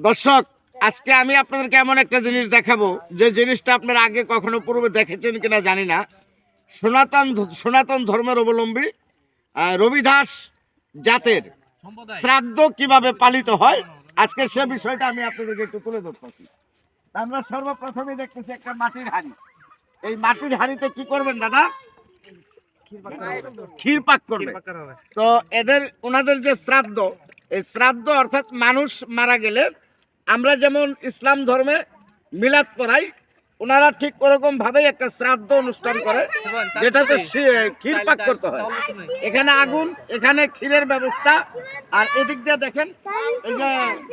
দর্শক আজকে আমি আপনাদেরকে এমন একটা জিনিস দেখাবো যে জিনিসটা আপনারা আগে কখনো পূর্বে দেখেছেন কিনা জানি না। সনাতন সনাতন ধর্মের অবলম্বী রবিদাস জাতের শ্রাদ্ধ কীভাবে পালিত হয় আজকে সে বিষয়টা আমি আপনাদেরকে একটু তুলে ধরতেছি আমরা সর্বপ্রথমে দেখতেছি একটা মাটির হাঁড়ি। এই মাটির হাঁড়িতে কি করবেন দাদা? ক্ষীর পাক করবে তো এদের ওনাদের যে শ্রাদ্ধ এই শ্রাদ্ধ অর্থাৎ মানুষ মারা গেলে আমরা যেমন ইসলাম ধর্মে মিলাদ পড়াই, ওনারা ঠিক ওরকম ভাবেই একটা শ্রাদ্ধ অনুষ্ঠান করে, যেটাতে ক্ষীর পাক করতে হয়। এখানে আগুন, এখানে ক্ষীরের ব্যবস্থা, আর এদিক দিয়ে দেখেন, এই যে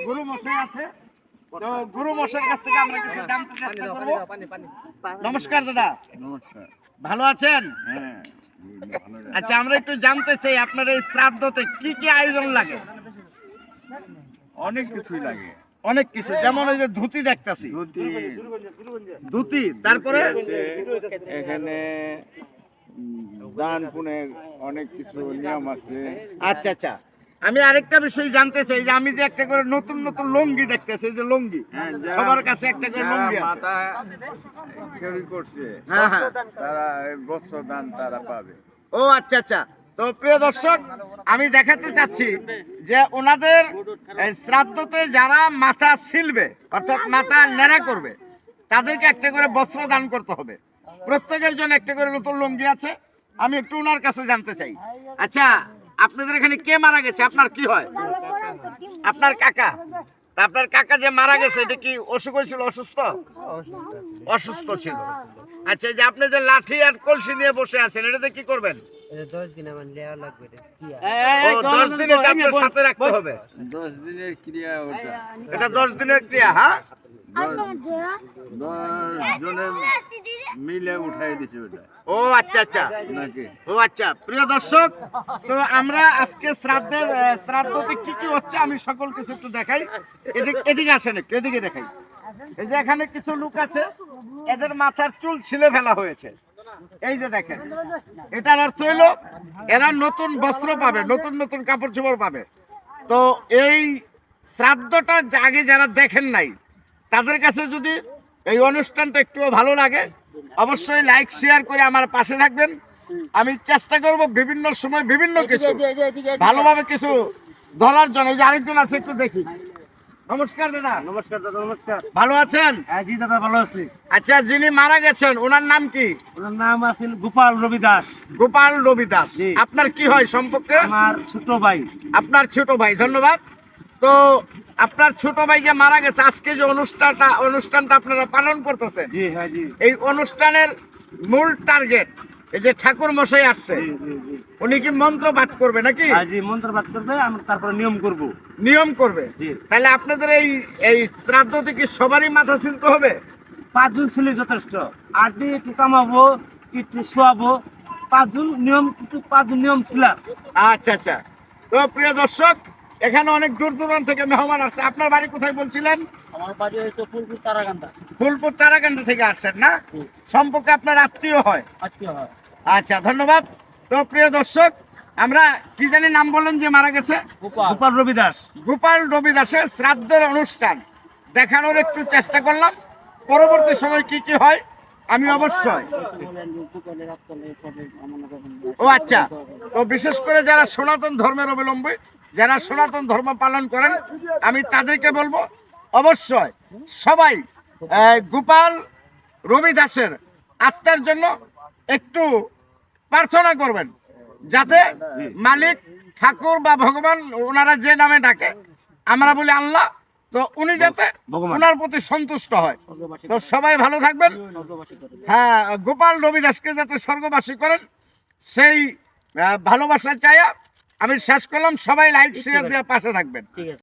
গুরু মশাই আছে গুরু কাছ থেকে নমস্কার দাদা। ভালো আছেন? আচ্ছা আমরা একটু জানতে চাই, আপনার এই শ্রাদ্ধতে কি কি আয়োজন লাগে? অনেক কিছুই লাগে। অনেক কিছু যেমন ওই যে ধুতি দেখতাছি। ধুতি। তারপরে? এখানে দান পুনের অনেক কিছু নিয়ম আছে। আচ্ছা আচ্ছা। আমি আরেকটা বিষয় জানতে চাই যে আমি যে একটা করে নতুন নতুন লুঙ্গি দেখতেছি যে লুঙ্গি হ্যাঁ, সবার কাছে একটা করে লুঙ্গি আছে। মাথা চুরি করছে হ্যাঁ হ্যাঁ। তারা বস্ত্র দান তারা পাবে। ও আচ্ছা আচ্ছা। তো প্রিয় দর্শক আমি দেখাতে চাচ্ছি যে ওনাদের শ্রাদ্ধতে যারা মাথা ছিলবে, অর্থাৎ মাথা নেড়া করবে, তাদেরকে একটা করে বস্ত্র দান করতে হবে। প্রত্যেকের জন্য একটা করে নতুন লুঙ্গি আছে। আমি একটু ওনার কাছে জানতে চাই। আচ্ছা আপনাদের এখানে কে মারা গেছে? আপনার কি হয়? আপনার কাকা? আপনার কাকা যে মারা গেছে, এটা কি অসুখ হয়েছিল, অসুস্থ? অসুস্থ ছিল। আচ্ছা যে আপনি যে লাঠি আর কলসি নিয়ে বসে আছেন এটাতে কি করবেন? দশ দিন আমার লাগবে রে। ও দশ দিনে এটা আপনার সাথে রাখতে হবে। দশ দিনের ক্রিয়া ওটা। এটা দশ দিনের ক্রিয়া হ্যাঁ? মিলে উঠাই দিছে ওটা। ও আচ্ছা আচ্ছা। ও আচ্ছা। প্রিয় দর্শক তো আমরা আজকে শ্রাদ্ধের শ্রাদ্ধতে কি কি হচ্ছে আমি সকল কিছু একটু দেখাই। এদিকে এদিকে আসেন একটু এদিকে দেখাই। এই যে এখানে কিছু লোক আছে এদের মাথার চুল ছিলে ফেলা হয়েছে। এই যে দেখেন, এটার অর্থ হইল এরা নতুন বস্ত্র পাবে, নতুন নতুন কাপড় চোপড় পাবে। তো এই শ্রাদ্ধটা আগে যারা দেখেন নাই, তাদের কাছে যদি এই অনুষ্ঠানটা একটু ভালো লাগে, অবশ্যই লাইক শেয়ার করে আমার পাশে থাকবেন। আমি চেষ্টা করব বিভিন্ন সময় বিভিন্ন কিছু, ভালোভাবে কিছু ধরার জন্য। যে আরেকজন আছে, একটু দেখি। নমস্কার দাদা। নমস্কার দাদা নমস্কার। ভালো আছেন? হ্যাঁ জি দাদা ভালো আছি। আচ্ছা যিনি মারা গেছেন ওনার নাম কি? ওনার নাম আছে গোপাল রবি দাস গোপাল রবি দাস। আপনার কি হয় সম্পর্কে? আমার ছোট ভাই। আপনার ছোট ভাই ধন্যবাদ। তো আপনার ছোট ভাই যে মারা গেছে আজকে যে অনুষ্ঠানটা অনুষ্ঠানটা আপনারা পালন করতেছেন জি হ্যাঁ জি। এই অনুষ্ঠানের মূল টার্গেট এই যে ঠাকুর মশাই আসছে উনি কি মন্ত্র পাঠ করবে নাকি? হ্যাঁ জি মন্ত্র পাঠ করবে আমরা তারপরে নিয়ম করব। নিয়ম করবে? জি। তাহলে আপনাদের এই এই শ্রাদ্ধতে কি সবারই মাথা ছিলতে হবে? পাঁচজন ছিল যথেষ্ট। আর দিয়ে একটু কামাবো একটু শোয়াবো পাঁচজন নিয়ম পাঁচজন নিয়ম ছিল আচ্ছা আচ্ছা। তো প্রিয় দর্শক এখানে অনেক দূর দূরান্ত থেকে মেহমান আসছে। আপনার বাড়ি কোথায় বলছিলেন? আমার বাড়ি হয়েছে ফুলপুর তারাকান্দা। ফুলপুর তারাকান্ড থেকে আসছেন না? সম্পর্কে আপনার আত্মীয় হয়? আত্মীয় হয়। আচ্ছা ধন্যবাদ। তো প্রিয় দর্শক আমরা কি জানি নাম বললেন যে মারা গেছে? গোপাল। গোপাল রবি দাস গোপাল রবি দাসের শ্রাদ্ধের অনুষ্ঠান। দেখানোর একটু চেষ্টা করলাম। পরবর্তী সময় কি কি হয়? আমি অবশ্যই। ও আচ্ছা তো বিশেষ করে যারা সনাতন ধর্মের অবলম্বী যারা সনাতন ধর্ম পালন করেন আমি তাদেরকে বলব অবশ্যই সবাই গোপাল রবি দাসের আত্মার জন্য একটু প্রার্থনা করবেন যাতে মালিক ঠাকুর বা ভগবান ওনারা যে নামে ডাকে আমরা বলি আল্লাহ তো উনি যাতে। ওনার প্রতি সন্তুষ্ট হয় তো সবাই ভালো থাকবেন হ্যাঁ গোপাল রবি দাসকে যাতে স্বর্গবাসী করেন সেই ভালোবাসা চাইয়া আমি শেষ করলাম সবাই লাইক শেয়ার দিয়ে পাশে থাকবেন। ঠিক আছে।